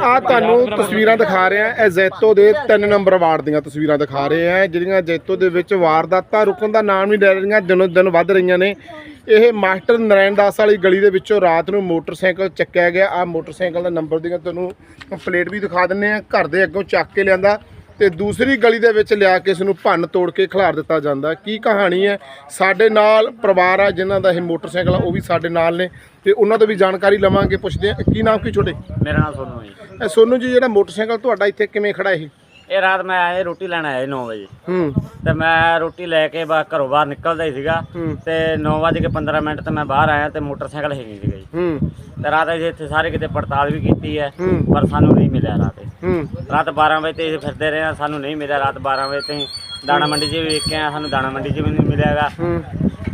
ਆ ਤੁਹਾਨੂੰ ਤਸਵੀਰਾਂ ਦਿਖਾ ਰਹੇ ਆ ਇਹ ਜੈਤੋ ਦੇ 3 ਨੰਬਰ ਵਾਰਡ ਦੀਆਂ ਤਸਵੀਰਾਂ ਦਿਖਾ ਰਹੇ ਆ। ਜਿਹੜੀਆਂ ਜੈਤੋ ਦੇ ਵਿੱਚ ਵਾਰਦਾਤਾਂ ਰੁਕਣ ਦਾ ਨਾਮ ਨਹੀਂ ਲੈ ਰਹੀਆਂ, ਦਿਨੋ ਦਿਨ ਵੱਧ ਰਹੀਆਂ ਨੇ। ਇਹ ਮਾਸਟਰ ਨਰੈਣ ਦਾਸ ਵਾਲੀ ਗਲੀ ਦੇ ਵਿੱਚੋਂ ਰਾਤ ਨੂੰ ਮੋਟਰਸਾਈਕਲ ਚੱਕਿਆ ਗਿਆ। ਆ ਮੋਟਰਸਾਈਕਲ ਦਾ ਨੰਬਰ ਦੀਆਂ ਤੁਹਾਨੂੰ ਪਲੇਟ ਵੀ ਦਿਖਾ ਦਿੰਨੇ ਆ। ਘਰ ਦੇ ਅੱਗੋਂ ਚੱਕ ਕੇ ਲਿਆਂਦਾ ਤੇ ਦੂਸਰੀ ਗਲੀ ਦੇ ਵਿੱਚ ਲਿਆ ਕੇ ਇਸ ਨੂੰ ਭੰਨ ਤੋੜ ਕੇ ਖਿਲਾਰ ਦਿੱਤਾ ਜਾਂਦਾ। ਕੀ ਕਹਾਣੀ ਹੈ? ਸਾਡੇ ਨਾਲ ਪਰਿਵਾਰ ਆ ਜਿਨ੍ਹਾਂ ਦਾ ਇਹ ਮੋਟਰਸਾਈਕਲ ਆ, ਉਹ ਵੀ ਸਾਡੇ ਨਾਲ ਨੇ। ਤੇ ਉਹਨਾਂ ਤੋਂ ਵੀ ਜਾਣਕਾਰੀ ਲਵਾਂਗੇ ਪੁੱਛਦੇ ਆ ਕੀ ਨਾਮ ਕੀ ਛੋਟੇ ਮੇਰਾ ਨਾਮ ਸੋਨੂ ਜੀ। ਇਹ ਸੋਨੂ ਜੀ ਜਿਹੜਾ ਮੋਟਰਸਾਈਕਲ ਤੁਹਾਡਾ ਇੱਥੇ ਕਿਵੇਂ ਖੜਾ ਇਹ? ਇਹ ਰਾਤ ਮੈਂ ਆਇਆ ਰੋਟੀ ਲੈਣ ਆਇਆ 9 ਵਜੇ। ਹੂੰ। ਤੇ ਮੈਂ ਰੋਟੀ ਲੈ ਕੇ ਬਾ ਘਰੋਂ ਬਾਹਰ ਨਿਕਲਦਾ ਹੀ ਸੀਗਾ। ਤੇ 9:15 ਮਿੰਟ ਤੇ ਮੈਂ ਬਾਹਰ ਆਇਆ ਤੇ ਮੋਟਰਸਾਈਕਲ ਹੈ ਨਹੀਂ ਸੀਗਾ ਜੀ। ਹੂੰ। ਤੇ ਰਾਤ ਅਸੀਂ ਇੱਥੇ ਸਾਰੇ ਕਿਤੇ ਪੜਤਾਲ ਵੀ ਕੀਤੀ ਹੈ। ਪਰ ਸਾਨੂੰ ਨਹੀਂ ਮਿਲਿਆ ਰਾਤ ਰਾਤ 12 ਵਜੇ ਤੇ ਫਿਰਦੇ ਰਹੇ ਸਾਨੂੰ ਨਹੀਂ ਮਿਲਿਆ ਰਾਤ 12 ਵਜੇ ਤੇ ਦਾਣਾ ਮੰਡੀ 'ਚ ਵੀ ਵੇਖਿਆ ਸਾਨੂੰ ਦਾਣਾ ਮੰਡੀ 'ਚ ਵੀ ਨਹੀਂ ਮਿਲਿਆਗਾ।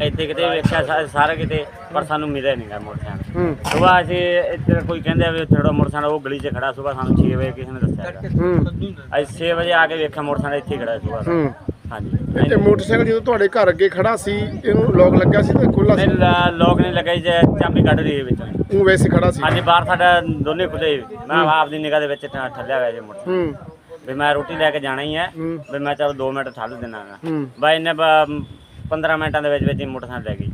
ਇੱਥੇ ਕਿਤੇ ਵੇਖਿਆ ਸਾ- ਸਾਰੇ ਕਿਤੇ ਪਰ ਸਾਨੂੰ ਮਿਲਿਆ ਨਹੀਂਗਾ ਮੋਟਰਸਾਈਕਲ। ਹੂੰ। ਸੁਬਾਹ ਅਸੀਂ ਇੱਧਰ ਕੋਈ ਕਹਿੰਦੇ ਵੀ ਥੋੜਾ ਮੋਟਰਸਾਈਕਲ ਉਹ ਗਲੀ 'ਚ ਖੜਾ ਸੁਬਾਹ ਸਾਨੂੰ 6 ਵਜੇ ਕਿਸੇ ਨੇ ਦੱਸਿਆ ਹੈਗਾ। ਹੂੰ। ਅਸੀਂ 6 ਵਜੇ ਆ ਕੇ ਵੇਖਿਆ ਮੋਟਰਸਾਈਕਲ ਇੱਥੇ ਹੀ ਖੜਾ ਸੁਬਾਹ ਹੂੰ। ਹਾਂਜੀ। ਇਹ ਮੋਟਰਸਾਈਕਲ ਜਦੋਂ ਤੁਹਾਡੇ ਘਰ ਅੱਗੇ ਖੜਾ ਸੀ ਇਹਨੂੰ ਲੋਕ ਲੱਗਿਆ ਸੀ ਤੇ ਖੁੱਲਾ ਸੀ? ਨਹੀਂ ਲੋਕ ਨਹੀਂ ਲੱਗੇ ਜੇ ਚਾਬੀ ਕੱਢ ਰਹੀ ਵਿੱਚੋਂ। ਉਹ ਵੈਸੇ ਖੜਾ ਸੀ। ਹਾਂਜੀ ਬਾਹਰ ਸਾਡਾ ਦੋਨੇ ਖੁੱਲੇ ਮੈਂ ਆਪਦੀ ਨਿਗਾਹ ਦੇ ਵਿੱਚ ਠ- ਠੱਲਿਆ ਹੋਇਆ ਜੇ ਮੋਟਰ ਹੂੰ। ਵੀ ਮੈਂ ਰੋਟੀ ਲੈ ਕੇ ਜਾਣਾ ਹੀ ਹੈ। ਹੂੰ। ਵੀ ਮੈਂ ਚਲ 2 ਮਿੰਟ ਠੱਲ ਦਿਨਾਗਾ ਹੂੰ। ਬਾਈ ਨੇ 15 ਮਿੰਟਾਂ ਦੇ ਵਿੱਚ ਵਿੱਚ ਹੀ ਮੋਟਰਸਾਈਕਲ ਲੈ ਗਈ।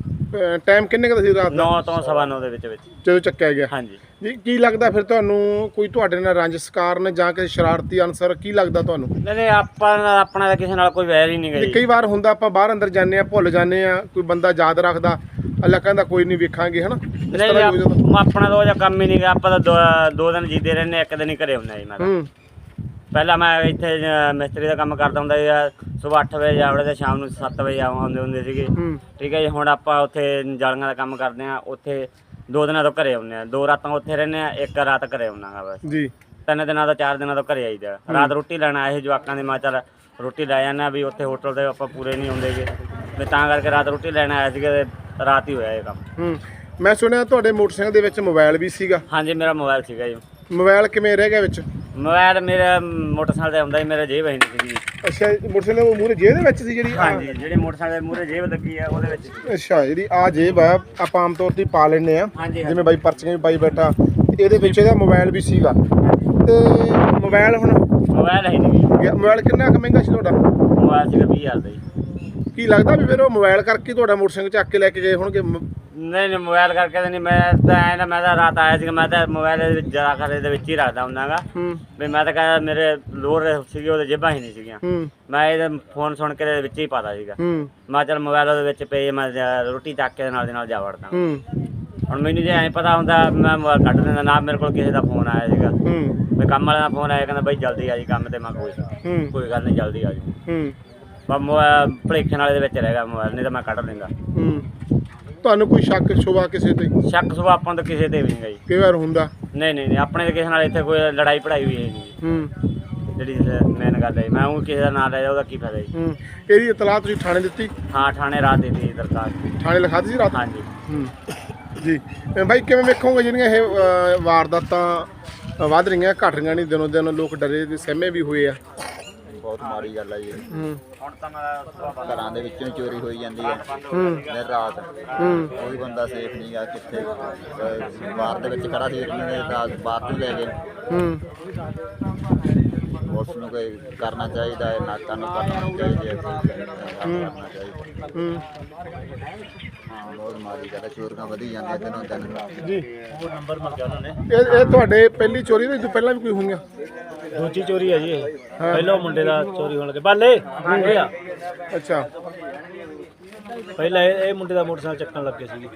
ਟਾਈਮ ਕਿੰਨੇ ਕੁ ਦਾ ਸੀ ਰਾਤ ਦਾ? 9 ਤੋਂ ਸਵਾ ਨੌ ਦੇ ਵਿੱਚ ਵਿੱਚ। ਜਦੋਂ ਚੱਕਿਆ ਗਿਆ। ਹਾਂਜੀ। ਜੀ ਕੀ ਲੱਗਦਾ ਫਿਰ ਤੁਹਾਨੂੰ ਕੋਈ ਤੁਹਾਡੇ ਨਾਲ ਰੰਜਿਸ਼ ਕਾਰਨ ਜਾਂ ਕਿਸੇ ਸ਼ਰਾਰਤੀ ਅਨਸਰ? ਕੀ ਲੱਗਦਾ ਤੁਹਾਨੂੰ? ਨਹੀਂ ਨਹੀਂ ਆਪਾਂ ਆਪਣਾ ਤਾਂ ਕਿਸੇ ਨਾਲ ਕੋਈ ਵੈਰ ਹੀ ਨਹੀਂ ਗਈ ਕਈ ਵਾਰ ਹੁੰਦਾ ਆਪਾਂ ਬਾਹਰ ਅੰਦਰ ਜਾਂਦੇ ਆ ਭੁੱਲ ਜਾਂਦੇ ਆ ਕੋਈ ਬੰਦਾ ਯਾਦ ਰੱਖਦਾ ਅੱਲਾ ਕਹਿੰਦਾ ਕੋਈ ਨਹੀਂ ਵੇਖਾਂਗੇ ਹਨਾ? ਨਹੀਂ ਆਪਣਾ ਤਾਂ ਉਹ ਜਿਹਾ ਕੰਮ ਹੀ ਨਹੀਂ ਗਾ ਆਪਾਂ ਤਾਂ ਦੋ- ਦੋ ਦਿਨ ਜੀਦੇ ਰਹਿੰਦੇ ਇੱਕ ਦਿਨ ਹੀ ਘਰੇ ਹੁੰਦੇ ਜੀ ਮੈਂ ਤਾਂ। ਹੂੰ। ਪਹਿਲਾਂ ਮੈਂ ਇੱਥੇ ਅ, ਮਿਸਤਰੀ ਦਾ ਕੰਮ ਕਰਦਾ ਹੁੰਦਾ ਸੀ ਸਵੇਰ 8 ਵਜੇ ਜਾਵੜੇ ਤੇ ਸ਼ਾਮ ਨੂੰ 7 ਵਜੇ ਆਉਂਦੇ ਹੁੰਦੇ ਸੀਗੇ। ਹੂੰ। ਠੀਕ ਹੈ ਜੀ ਹੁਣ ਆਪਾਂ ਉੱਥੇ ਜਾਲੀਆਂ ਦਾ ਕੰਮ ਕਰਦੇ ਆ ਉੱਥੇ ਦੋ ਦਿਨਾਂ ਤੋਂ ਘਰੇ ਆਉਂਦੇ ਆ ਦੋ ਰਾਤਾਂ ਉੱਥੇ ਰਹਿੰਦੇ ਆ ਇੱਕ ਰਾਤ ਘਰੇ ਆਉਣਾਗਾ ਬਸ। ਜੀ। ਤਿੰਨ ਦਿਨਾਂ ਤੋਂ ਚਾਰ ਦਿਨਾਂ ਤੋਂ ਘਰੇ ਆਈਦਾ। ਰਾਤ ਰੋਟੀ ਲੈਣ ਆਏ ਸੀ ਜਵਾਕਾਂ ਦੇ ਮੈਂ ਚੱਲ ਰੋਟੀ ਲੈ ਜਾਂਦੇ ਆ ਵੀ ਉੱਥੇ ਹੋਟਲ ਤੇ ਆਪਾਂ ਪੂਰੇ ਨਹੀਂ ਹੁੰਦੇਗੇ ਵੀ ਤਾਂ ਕਰਕੇ ਰਾਤ ਰੋਟੀ ਲੈਣ ਆਇਆ ਸੀਗਾ ਤੇ ਰਾਤ ਹੀ ਹੋਇਆ ਇਹ ਕੰਮ। ਹੂੰ। ਮੈਂ ਸੁਣਿਆ ਤੁਹਾਡੇ ਮੋਟਰਸਾਈਕਲ ਦੇ ਵਿੱਚ ਮੋਬਾਈਲ ਵੀ ਸੀਗਾ। ਹਾਂਜੀ ਮੇਰਾ ਮੋਬਾਈਲ ਸੀਗਾ ਜੀ। ਮੋਬਾਈਲ ਕਿਵੇਂ ਰਹਿ ਗਿਆ ਵਿੱਚ? ਮੋਬਾਈਲ ਮੇਰੇ ਮੋਟਰਸਾਈਕਲ ਤੇ ਆਉਂਦਾ ਸੀ ਮੇਰੇ ਜੇਬ ਹੈ ਨਹੀਂ ਸੀਗੀ ਅੱਛਾ ਮੋਟਰਸਾਈਕਲ ਦੇ ਮੂਹਰੇ ਜੇਬ ਦੇ ਵਿੱਚ ਸੀ ਜਿਹੜੀ? ਆਹ- ਹਾਂਜੀ ਜਿਹੜੇ ਮੋਟਰਸਾਈਕਲ ਦੇ ਮੂਹਰੇ ਜੇਬ ਲੱਗੀ ਆ ਉਹਦੇ ਵਿੱਚ ਅੱਛਾ ਜਿਹੜੀ ਆ ਜੇਬ ਆ ਆਪਾਂ ਆਮ ਤੌਰ ਤੇ ਪਾ ਲੈਨੇ ਆ। ਹਾਂਜੀ ਜਿਵੇਂ ਬਾਈ ਪਰਚੀਆਂ ਵੀ ਪਾਈ ਬੈਠਾ ਇਹਦੇ ਵਿੱਚ ਇਹਦਾ ਮੋਬਾਈਲ ਵੀ ਸੀਗਾ। ਤੇ ਮੋਬਾਈਲ ਹੁਣ? ਮੋਬਾਈਲ ਹੈ ਨਹੀਂ ਗਿਆ- ਮੋਬਾਈਲ ਕਿੰਨਾ ਕੁ ਮਹਿੰਗਾ ਸੀ ਤੁਹਾਡਾ? ਮੋਬਾਈਲ ਸੀਗਾ 20000 ਦਾ ਜੀ। ਕੀ ਲੱਗਦਾ ਵੀ ਫਿਰ ਉਹ ਮੋਬਾਈਲ ਕਰਕੇ ਹੀ ਤੁਹਾਡਾ ਮੋਟਰਸਾਈਕਲ ਚੱਕ ਕੇ ਲੈ ਕੇ ਗਏ ਹੋਣਗੇ? ਮ- ਨਹੀਂ ਨਹੀਂ ਮੋਬਾਈਲ ਕਰਕੇ ਤਾਂ ਨਹੀਂ ਮੈਂ ਤਾਂ ਐਂ ਨਾ ਮੈਂ ਤਾਂ ਰਾਤ ਆਇਆ ਸੀਗਾ ਮੈਂ ਤਾਂ ਮੋਬਾਈਲ ਦੇ ਵਿੱਚ ਜਰਾ ਕਰ ਦੇ ਵਿੱਚ ਹੀ ਰੱਖਦਾ ਹੁੰਦਾਗਾ। ਹੂੰ। ਵੀ ਮੈਂ ਤਾਂ ਕਹਿੰਦਾ ਮੇਰੇ ਲੋਰ ਸੀਗੇ ਉਹਦੇ ਜੇਬਾਂ ਹੀ ਨਹੀਂ ਸੀਗੀਆਂ। ਹੂੰ। ਮੈਂ ਇਹਦੇ ਫੋਨ ਸੁਣ ਕੇ ਇਹਦੇ ਵਿੱਚ ਹੀ ਪਾਤਾ ਸੀਗਾ। ਹੂੰ। ਮੈਂ ਚੱਲ ਮੋਬਾਈਲ ਉਹਦੇ ਵਿੱਚ ਪਈ ਮੈਂ ਜਾ- ਰੋਟੀ ਚੱਕ ਕੇ ਨਾਲ ਦੇ ਨਾਲ ਜਾ ਵੜਦਾ। ਹੂੰ। ਹੁਣ ਮੈਨੂੰ ਜੇ ਐਂ ਪਤਾ ਹੁੰਦਾ ਮੈਂ ਮੋਬਾਈਲ ਕੱਢ ਦਿੰਦਾ ਨਾ ਮੇਰੇ ਕੋਲ ਕਿਸੇ ਦਾ ਫੋਨ ਆਇਆ ਸੀਗਾ। ਹੂੰ। ਵੀ ਕੰਮ ਵਾਲੇ ਦਾ ਫੋਨ ਆਇਆ ਕਹਿੰਦਾ ਬਾਈ ਜਲਦੀ ਆ ਜੀ ਕੰਮ ਤੇ ਮੈਂ ਕੋਈ ਹੂੰ। ਕੋਈ ਗੱਲ ਨਹੀਂ ਜਲਦੀ ਆ ਜੀ। ਹੂੰ। ਬਸ ਮੋਬਾਈਲ ਭਲੇਖੇ ਨਾਲ ਇਹਦੇ ਵਿੱਚ ਰਹਿ ਗਿਆ ਮੋਬਾਈਲ ਨਹੀਂ ਤਾਂ ਮੈਂ ਕੱਢ ਦਿੰਦਾ ਹੂੰ। ਤੁਹਾਨੂੰ ਕੋਈ ਸ਼ੱਕ ਸ਼ੁਬਾ ਕਿਸੇ ਤੇ? ਸ਼ੱਕ ਸੁਭਾ ਆਪਾਂ ਤਾਂ ਕਿਸੇ ਤੇ ਵੀ ਨਹੀਂ ਗਈ ਕਈ ਵਾਰ ਹੁੰਦਾ। ਨਹੀਂ ਨਹੀਂ ਨਹੀਂ ਆਪਣੇ ਤੇ ਕਿਸੇ ਨਾਲ ਇੱਥੇ ਕੋਈ ਲੜਾਈ ਪੜਾਈ ਹੋਈ ਹੈ ਨਹੀਂ। ਜੀ। ਹੂੰ। ਜਿਹੜੀ ਮੇਨ ਗੱਲ ਹੈ ਮੈਂ ਉਹ ਕਿਸੇ ਦਾ ਨਾਂ ਲੈ ਜਾ ਉਹਦਾ ਕੀ ਫਾਇਦਾ ਜੀ? ਹੂੰ। ਇਹਦੀ ਇਤਲਾਹ ਤੁਸੀਂ ਥਾਣੇ ਦਿੱਤੀ? ਹਾਂ ਥਾਣੇ ਰਾਤ ਦੇ ਦਿੱਤੀ ਦਰਖਾਸਤ। ਥਾਣੇ ਲਿਖਾ ਦਿੱਤੀ ਸੀ ਰਾਤ? ਹਾਂਜੀ। ਹੂੰ। ਜੀ। ਅ, ਬਾਈ ਕਿਵੇਂ ਵੇਖੋਗੇ ਜਿਹੜੀਆਂ ਇਹ ਵਾਰਦਾਤਾਂ ਵੱਧ ਰਹੀਆਂ ਘਟ ਰਹੀਆਂ ਨਹੀਂ ਦਿਨੋਂ ਦਿਨ ਲੋਕ ਡਰੇ ਤੇ ਸਹਿਮੇ ਵੀ ਹੋਏ ਆ? ਬਹੁਤ ਮਾੜੀ ਗੱਲ ਆ ਜੀ। ਹੂੰ ਹੁਣ ਤਾਂ ਮੈਂ ਘਰਾਂ ਦੇ ਵਿੱਚੋਂ ਹੀ ਚੋਰੀ ਹੋਈ ਜਾਂਦੀ ਹੈ। ਹੂੰ ਦਿਨ ਰਾਤ ਹੂੰ। ਕੋਈ ਬੰਦਾ ਸੇਫ ਨਹੀਂ ਆ ਕਿੱਥੇ। ਅਹ ਬਾਹਰ ਦੇ ਵਿੱਚ ਖੜਾ ਸੀ ਇਹਨਾਂ ਨੇ ਰਾਤ ਬਾਹਰ ਤੋਂ ਲੈ ਗਏ ਹੂੰ। ਉਸ ਨੂੰ ਕੋਈ ਕਰਨਾ ਚਾਹੀਦਾ ਹੈ ਨਾਕਾਂ ਨੂੰ ਕਰਨਾ ਚਾਹੀਦਾ ਹੈ ਕਰਨਾ ਚਾਹੀਦਾ ਹੂੰ। ਹਾਂ। ਬਹੁਤ ਮਾੜੀ ਗੱਲ ਹੈ ਚੋਰੀਆਂ ਵਧੀ ਜਾਂਦੀਆਂ ਦਿਨੋਂ ਦਿਨ। ਜੀ। ਉਹ ਨੰਬਰ ਮਰ ਗਿਆ ਉਹਨਾਂ ਨੇ। ਇਹ ਇਹ ਤੁਹਾਡੇ ਪਹਿਲੀ ਚੋਰੀ ਨਹੀਂ ਪਹਿਲਾਂ ਵੀ ਕੋਈ ਹੋਈਆਂ? ਦੂਜੀ ਚੋਰੀ ਹੈ ਜੀ ਇਹ। ਪਹਿਲਾਂ ਮੁੰਡੇ ਦਾ ਚੋਰੀ ਹੋਣ ਲੱਗੇ। ਬੱਲੇ ਇਹ ਆ। ਅੱਛਾ। ਪਹਿਲਾਂ ਇਹ ਇਹ ਮੁੰਡੇ ਦਾ ਮੋਟਰਸਾਈਕਲ ਚੱਕਣ ਲੱਗੇ ਸੀਗੇ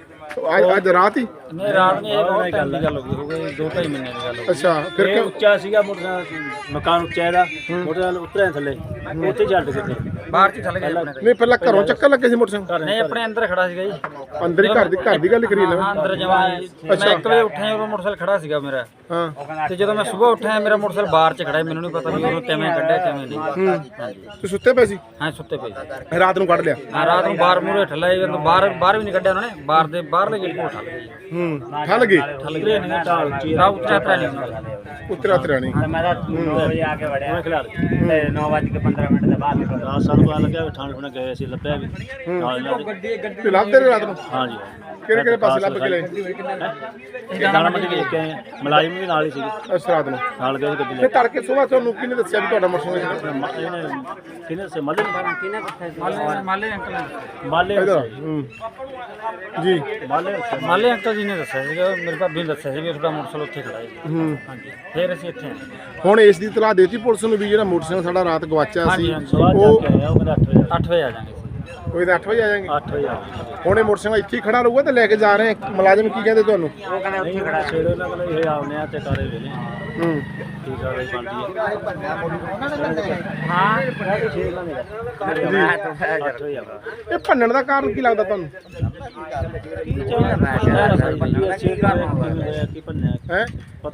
ਅੱਜ ਅੱਜ ਰਾਤ ਹੀ? ਨਹੀਂ ਰਾਤ ਨੂੰ ਇਹ ਬਹੁਤ ਟਾਈਮ ਦੀ ਗੱਲ ਹੋ। ਗਈ ਹੋ ਗਈ ਦੋ ਢਾਈ ਮਹੀਨੇ ਦੀ ਗੱਲ ਹੋ ਅੱਛਾ ਫਿਰ ਇਹ ਕਿਉਂ? ਉੱਚਾ ਸੀਗਾ ਮੋਟਰਸਾਈਕਲ ਮਕਾਨ ਉੱਚਾ ਇਹਦਾ ਮੋਟਰਸਾਈਕਲ ਉਤਰਿਆ ਥੱਲੇ ਉੱਥੇ ਜੱਟ ਕਿਤੇ ਬਾਹਰ ਚ ਥੱਲੇ ਗਏ ਨਹੀਂ ਪਹਿਲਾਂ ਘਰੋਂ ਚੱਕਰ ਲੱਗੇ ਸੀ ਮੋਟਰਸਾਈਕਲ? ਨਹੀਂ ਆਪਣੇ ਅੰਦਰ ਖੜਾ ਸੀਗਾ ਜੀ। ਅੰਦਰ ਹੀ ਘਰ ਦੀ ਘਰ ਦੀ ਗੱਲ ਕਰੀ ਨਾ ਅੰਦਰ ਜਮਾ ਮੈਂ ਇੱਕ ਵਜੇ ਉੱਠਿਆ ਉਦੋਂ ਮੋਟਰਸਾਈਕਲ ਖੜਾ ਸੀਗਾ ਮੇਰਾ। ਹਾਂ। ਤੇ ਜਦੋਂ ਮੈਂ ਸਵੇਰ ਉੱਠਿਆ ਮੇਰਾ ਮੋਟਰਸਾਈਕਲ ਬਾਹਰ ਚ ਖੜਾ ਸੀ, ਮੈਨੂੰ ਨਹੀਂ ਪਤਾ ਵੀ ਉਹਨੂੰ ਕਿਵੇਂ ਕੱਢਿਆ ਕਿਵੇਂ ਨਹੀਂ। ਹਾਂਜੀ ਤੂੰ ਸੁੱਤੇ ਪਏ ਸੀ? ਹਾਂ ਸੁੱਤੇ ਪਏ ਸੀ। ਰਾਤ ਨੂੰ ਕੱਢ ਲਿਆ? ਹਾਂ ਰਾਤ ਨੂੰ ਬਾਹਰ ਮੂਰੇ ਠੱਲਾ ਜਦੋਂ ਬਾਹਰ ਬਾਹਰ ਵੀ ਨਹੀਂ ਕੱਢਿਆ ਉਹਨਾਂ ਨੇ ਬਾਹਰ ਦੇ ਬਾਹਰਲੇ ਗੇਟ ਕੋਲ ਠੱਲ ਗਏ। ਹੂੰ ਠੱਲ ਗਈ ਠੱਲ ਗਏ। ਨਹੀਂ ਆ ਉਤਰਿਆ ਤਰਾ ਨਹੀਂ। ਉਤਰਾ ਤਰਾ ਨਹੀਂ ਮੈਂ ਤਾਂ 9 ਵਜੇ ਆ ਕੇ ਵੜਿਆ। ਤੇ 9 ਵਜੇ ਕੇ 15 ਮਿੰਟ ਦੇ ਬਾਅਦ ਨਿਕਲ 10 ਸਾਲ ਬਾਅਦ ਲੱਗਿਆ ਥਾਣੇ ਥਾਣੇ ਗਏ ਸੀ ਲੱਭਿਆ ਵੀ। ਨਾਲ ਤੇ ਲੱਭਦੇ ਰਹੇ ਰਾਤ ਨੂੰ? ਹਾਂਜੀ। ਕਿਹੜੇ ਕਿਹੜੇ ਪਾਸੇ ਲੱਭ ਕੇ ਲਏ ਦਾਣਾ ਮੰਡੀ ਵੇਖ ਕੇ ਆਏ ਆ। ਮੁਲਾਜ਼ਮ ਵੀ ਨਾਲ ਹੀ ਸੀਗੇ। ਇਸ ਰਾਤ ਨੂੰ? ਨਾਲ ਗਏ ਸੀ ਗੱਡੀ ਲੈ ਫਿਰ ਤੜਕੇ ਸਵੇਰ ਤੁਹਾਨੂੰ ਕਿਹਨੇ ਦੱਸਿਆ ਵੀ ਤੁਹਾਡਾ ਮੋਟਰਸਾਈਕਲ ਕੇ ਮ- ਇਹਨੇ ਕਿਹਨੇ ਸੇ ਮੱਲੇ ਮਾਲੇ ਮਾਲੇ ਅੰਕਲ ਮਾਲੇ ਇਧਰ ਹੂੰ। ਜੀ। ਮਾਲੇ ਮਾਲੇ ਅੰਕਲ ਜੀ ਨੇ ਦੱਸਿਆ ਸੀਗਾ। ਮੇਰੇ ਭਾਬੀ ਨੇ ਦੱਸਿਆ ਸੀ ਵੀ ਤੁਹਾਡਾ ਮੋਟਰਸਾਈਕਲ ਉੱਥੇ ਖੜਾ ਹੈ ਹੂੰ। ਹਾਂਜੀ। ਫਿਰ ਅਸੀਂ ਇੱਥੇ ਆਏ। ਹੁਣ ਇਸ ਦੀ ਤਲਾਹ ਦੇਤੀ ਪੁਲਿਸ ਨੂੰ ਵੀ ਜਿਹੜਾ ਮੋਟਰਸਾਈਕਲ ਸਾਡਾ ਰਾਤ ਗਵਾਚਿਆ ਸੀ ਜਾ ਉਹ ਕੇ ਆ, ਕਹਿੰਦੇ 8 ਵਜੇ 8 ਵਜੇ ਆ ਜਾਾਂਗੇ ਕੋਈ 8 ਵਜੇ ਆ ਜਾਣਗੇ 8 ਵਜੇ ਆ ਜਾਾਂਗੇ। ਹੁਣ ਇਹ ਮੋਟਰਸਾਈਕਲ ਇੱਥੇ ਹੀ ਖੜਾ ਰਹੂਗਾ ਤੇ ਲੈ ਕੇ ਜਾ ਰਹੇ ਆ? ਮੁਲਾਜ਼ਮ ਕੀ ਕਹਿੰਦੇ ਤੁਹਾਨੂੰ? ਉਹ ਕਹਿੰਦੇ ਉੱਥੇ ਖੜਾ ਹੈ। ਛੇੜੋ ਨਾਲ ਕਹਿੰਦੇ ਇਹ ਆਉਨੇ ਆ ਤੇ ਕਾਰੇ ਵੇਲੇ। ਹੂੰ। ਠੀਕ ਆ ਰਹੀ ਬਣਦੀ ਹੈ ਹਾਂ। ਛੇ ਦਾ। ਮੇਰਾ ਮੈਂ ਤਾਂ ਹੈ 8 ਵਜੇ ਆਵਾ ਇਹ ਭੰਨਣ ਦਾ ਕਾਰਨ ਕੀ ਲੱਗਦਾ ਤੁਹਾਨੂੰ? ਕੀ ਹੈ?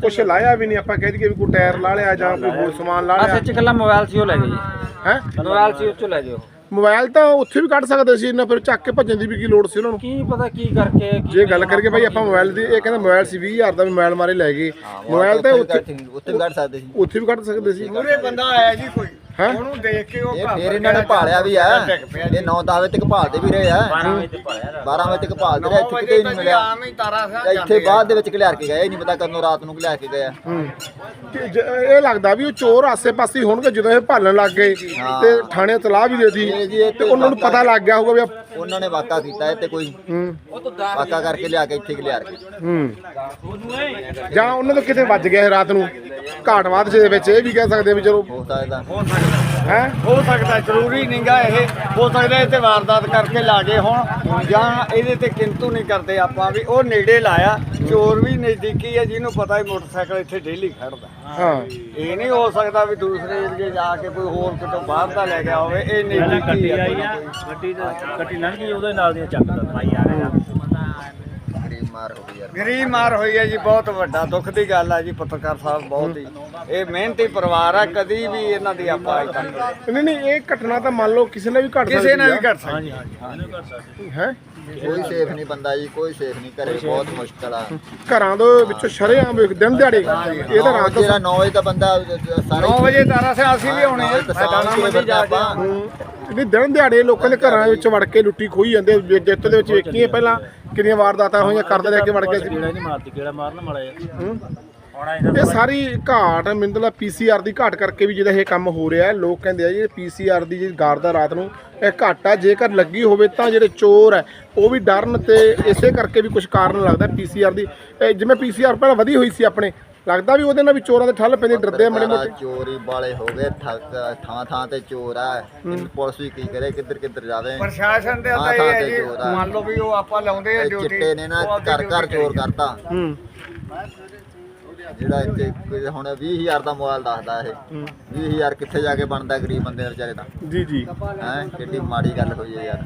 ਕੁਛ ਲਾਇਆ ਵੀ ਨਹੀਂ ਆਪਾਂ ਕਹਿ ਦਈਏ ਵੀ ਕੋਈ ਟਾਇਰ ਲਾ ਲਿਆ ਜਾਂ ਕੋਈ ਹੋਰ ਸਮਾਨ ਲਾ ਲਿਆ। ਸੱਚ ਕੱਲਾ ਮੋਬਾਈਲ ਸੀ ਉਹ ਲੈ ਗਏ ਜੀ। ਹੈ? ਮੋਬਾਈਲ ਸੀ ਉਹ ਚੋਂ ਲੈ ਉਹ ਮੋਬਾਈਲ ਤਾਂ ਉੱਥੇ ਵੀ ਕੱਢ ਸਕਦੇ ਸੀ ਇਹਨਾਂ ਫਿਰ ਚੱਕ ਕੇ ਭੱਜਣ ਦੀ ਵੀ ਕੀ ਲੋੜ ਸੀ ਉਹਨਾਂ ਨੂੰ? ਕੀ ਪਤਾ ਕੀ ਕਰਕੇ ਜੇ ਗੱਲ ਕਰਕੇ ਭਾਈ ਆਪਾਂ ਮੋਬਾਈਲ ਦੀ ਇਹ ਕਹਿੰਦਾ ਮੋਬਾਈਲ ਸੀ 20000 ਦਾ ਵੀ ਮੋਬਾਈਲ ਮਾਰੇ ਲੈ ਗਏ। ਮੋਬਾਈਲ ਤਾਂ ਉੱਥੇ ਉੱਥੇ ਵੀ ਕੱਢ ਸਕਦੇ ਸੀ। ਉੱਥੇ ਵੀ ਕੱਢ ਸਕਦੇ ਸੀ। ਪੂਰੇ ਬੰਦਾ ਆਇਆ ਜੀ ਕੋਈ। ਹੈ? ਉਹਨੂੰ ਦੇਖ ਕੇ ਉਹ ਇਹ ਫੇਰ ਇਹਨਾਂ ਨੇ ਭਾਲਿਆ ਵੀ ਆ ਇਹ 9-10 ਵਜੇ ਤੱਕ ਭਾਲਦੇ ਵੀ ਰਹੇ ਆ। 12 ਵਜੇ ਤੇ ਪਾਇਆ 12 ਵਜੇ ਤੱਕ ਭਾਲਦੇ ਰਹੇ ਇੱਥੇ ਕਿਤੇ ਨਹੀਂ ਮਿਲਿਆ। ਆਮ ਹੀ ਤਾਰਾ ਸਾਹ ਤੇ ਇੱਥੇ ਬਾਅਦ ਦੇ ਵਿੱਚ ਘਲਿਆਰ ਕੇ ਗਏ ਇਹ ਨਹੀਂ ਪਤਾ ਕਦੋਂ ਰਾਤ ਨੂੰ ਘਲਿਆਰ ਕੇ ਗਏ ਆ। ਹੂੰ। ਤੇ ਜ- ਇਹ ਲੱਗਦਾ ਵੀ ਉਹ ਚੋਰ ਆਸੇ-ਪਾਸੇ ਹੀ ਹੋਣਗੇ ਜਦੋਂ ਇਹ ਭਾਲਣ ਲੱਗ ਗਏ ਹਾਂ। ਤੇ ਥਾਣੇ ਤਲਾਹ ਵੀ ਦੇਤੀ। ਇਹ ਜੀ ਇਹ ਤੇ ਉਹਨਾਂ ਨੂੰ ਪਤਾ ਲੱਗ ਗਿਆ ਹੋਊਗਾ ਵੀ ਉਹਨਾਂ ਨੇ ਵਾਕਾ ਕੀਤਾ ਤੇ ਕੋਈ ਹੂੰ। ਵਾਕਾ ਕਰਕੇ ਲਿਆ ਕੇ ਇੱਥੇ ਘਲਿਆਰ ਕੇ। ਹੂੰ। ਜਾਂ ਉਹਨਾਂ ਤੋਂ ਕਿਤੇ ਵੱਜ ਗਿਆ ਇਹ ਰਾਤ ਨੂੰ? ਘਾਟਵਾਦ ਦੇ ਵਿੱਚ ਇਹ ਵੀ ਕਹਿ ਸਕਦੇ ਆ ਵੀ ਚਲੋ ਹੋ ਸਕਦਾ। ਹੈ ਹੋ? ਸਕਦਾ ਜ਼ਰੂਰੀ ਨਹੀਂਗਾ ਇਹ। ਹੋ ਸਕਦਾ ਇਹ ਤੇ ਵਾਰਦਾਤ ਕਰਕੇ ਲਾ ਗਏ ਹੁਣ ਜਾਂ ਇਹਦੇ ਤੇ ਕਿੰਤੂ ਨਹੀਂ ਕਰਦੇ ਆਪਾਂ ਵੀ ਉਹ ਨੇੜੇ ਲਾਇਆ ਚੋਰ ਵੀ ਨਜ਼ਦੀਕੀ ਹੈ ਜਿਹਨੂੰ ਪਤਾ ਹੀ ਮੋਟਰਸਾਈਕਲ ਇੱਥੇ ਡੇਲੀ ਖੜਦਾ ਹਾਂ। ਇਹ ਨਹੀਂ ਹੋ ਸਕਦਾ ਵੀ ਦੂਸਰੇ ਏਰੀਏ ਜਾ ਕੇ ਕੋਈ ਹੋਰ ਕਿਤੋਂ ਬਾਹਰ ਦਾ ਲੈ ਗਿਆ ਹੋਵੇ ਇਹ ਨਜ਼ਦੀਕੀ ਹੈ। ਗੱਡੀ ਦਾ ਗੱਡੀ ਲੰਘ ਗਈ ਉਹਦੇ ਨਾਲ ਦੀਆਂ ਚੱਕਦਾ ਭਾਈ ਆ ਰਿਹਾ ਮਾਰ ਹੋ ਗਈ ਯਾਰ ਗਰੀਬ ਮਾਰ ਹੋਈ ਹੈ ਜੀ ਬਹੁਤ ਵੱਡਾ ਦੁੱਖ ਦੀ ਗੱਲ ਹੈ ਜੀ ਪੱਤਰਕਾਰ ਸਾਹਿਬ ਬਹੁਤ ਹੀ। ਇਹ ਮਿਹਨਤੀ ਪਰਿਵਾਰ ਆ ਕਦੀ ਵੀ ਇਹਨਾਂ ਦੀ ਆਪਾਂ ਅੱਜ ਤੱਕ ਨਹੀਂ ਨਹੀਂ ਇਹ ਘਟਨਾ ਤਾਂ ਮੰਨ ਲਓ ਕਿਸੇ ਨੇ ਵੀ ਘਟ ਕਿਸੇ ਨੇ ਵੀ ਕਰ ਸਕਦੀ ਸਕਦੇ ਹੈ? ਕੋਈ ਸੇਫ ਨਹੀਂ ਬੰਦਾ ਜੀ ਕੋਈ ਸੇਫ ਨਹੀਂ ਘਰੇ ਬਹੁਤ ਮੁਸ਼ਕਲ ਆ। ਘਰਾਂ ਦੇ ਵਿੱਚੋਂ ਸ਼ਰੇਆਮ ਵੇਖ ਦਿਨ ਦਿਹਾੜੇ ਇਹ ਤਾਂ ਰਾਤ ਦਾ ਜਿਹੜਾ 9 ਵਜੇ ਦਾ ਬੰਦਾ ਸਾਰੇ 9 ਵਜੇ ਤਾਰਾ ਸੇ ਅਸੀਂ ਵੀ ਆਉਣੇ ਆ ਮੈਦਾਨਾਂ ਮੰਡੀ ਜਾ ਕੇ। ਹੂੰ। ਨਹੀਂ ਦਿਨ ਦਿਹਾੜੇ ਲੋਕਾਂ ਦੇ ਘਰਾਂ ਵਿੱਚ ਵੜ ਕੇ ਲੁੱਟੀ ਖੋਈ ਜਾਂਦੇ ਜਿੱਤ ਦੇ ਵਿੱਚ ਵੇਖੀਏ ਪਹਿਲਾਂ ਕਿੰਨੀਆਂ ਵਾਰਦਾਤਾਂ ਹੋਈਆਂ ਕਰਦੇ ਲੈ ਕੇ ਵੜ ਕੇ ਕਿਹੜਾ ਨਹੀਂ ਮਾਰਦੀ ਕਿਹੜਾ ਮਾਰਨਾ ਹੂੰ। ਇਹ ਸਾਰੀ ਘਾਟ ਮਿੰਦਲਾ ਪੀਸੀਆਰ ਦੀ ਘਾਟ ਕਰਕੇ ਵੀ ਜਿਹਦਾ ਇਹ ਕੰਮ ਹੋ ਰਿਹਾ ਹੈ ਲੋਕ ਕਹਿੰਦੇ ਆ ਜੀ ਪੀਸੀਆਰ ਦੀ ਜਿਹੜੀ ਗਾਰਦ ਆ ਰਾਤ ਨੂੰ ਇਹ ਘਾਟ ਆ ਜੇਕਰ ਲੱਗੀ ਹੋਵੇ ਤਾਂ ਜਿਹੜੇ ਚੋਰ ਹੈ ਉਹ ਵੀ ਡਰਨ ਤੇ ਇਸੇ ਕਰਕੇ ਵੀ ਕੁਝ ਕਾਰਨ ਲੱਗਦਾ ਪੀਸੀਆਰ ਦੀ ਜਿਵੇਂ ਪੀਸੀਆਰ ਪਹਿਲਾਂ ਵਧੀ ਹੋਈ ਸੀ ਆਪਣੇ ਲੱਗਦਾ ਵੀ ਉਹਦੇ ਨਾਲ ਵੀ ਚੋਰਾਂ ਦੇ ਠੱਲ ਪੈਂਦੇ ਡਰਦੇ ਆ ਮੜੇ ਮੋਟੇ। ਚੋਰੀ ਵਾਲੇ ਹੋ ਗਏ ਠੱਗ ਥਾਂ ਥਾਂ ਤੇ ਚੋਰ ਆ। ਪੁਲਿਸ ਵੀ ਕੀ ਕਰੇ ਕਿੱਧਰ ਕਿੱਧਰ ਜਾਵੇ। ਪ੍ਰਸ਼ਾਸਨ ਦੇ ਹਾਂ, ਤਾਂ ਇਹ ਹੈ ਜੀ। ਮੰਨ ਲਓ ਵੀ ਉਹ ਆਪਾਂ ਲਾਉਂਦੇ ਆ ਇਹ ਡਿਊਟੀ ਚਿੱਟੇ ਨੇ ਨਾ ਘਰ ਘਰ ਚੋਰ ਕਰਤਾ। ਹੂੰ। ਜਿਹੜਾ ਇੱਥੇ ਕੋਈ ਹੁਣ 20000 ਦਾ ਮੋਬਾਈਲ ਦੱਸਦਾ ਇਹ। 20000 ਕਿੱਥੇ ਜਾ ਕੇ ਬਣਦਾ ਗਰੀਬ ਬੰਦੇ ਦਾ ਵਿਚਾਰੇ ਦਾ। ਜੀ ਜੀ। ਹੈ ਕਿੱਡੀ ਮਾੜੀ ਗੱਲ ਹੋਈ ਹੈ ਯਾਰ।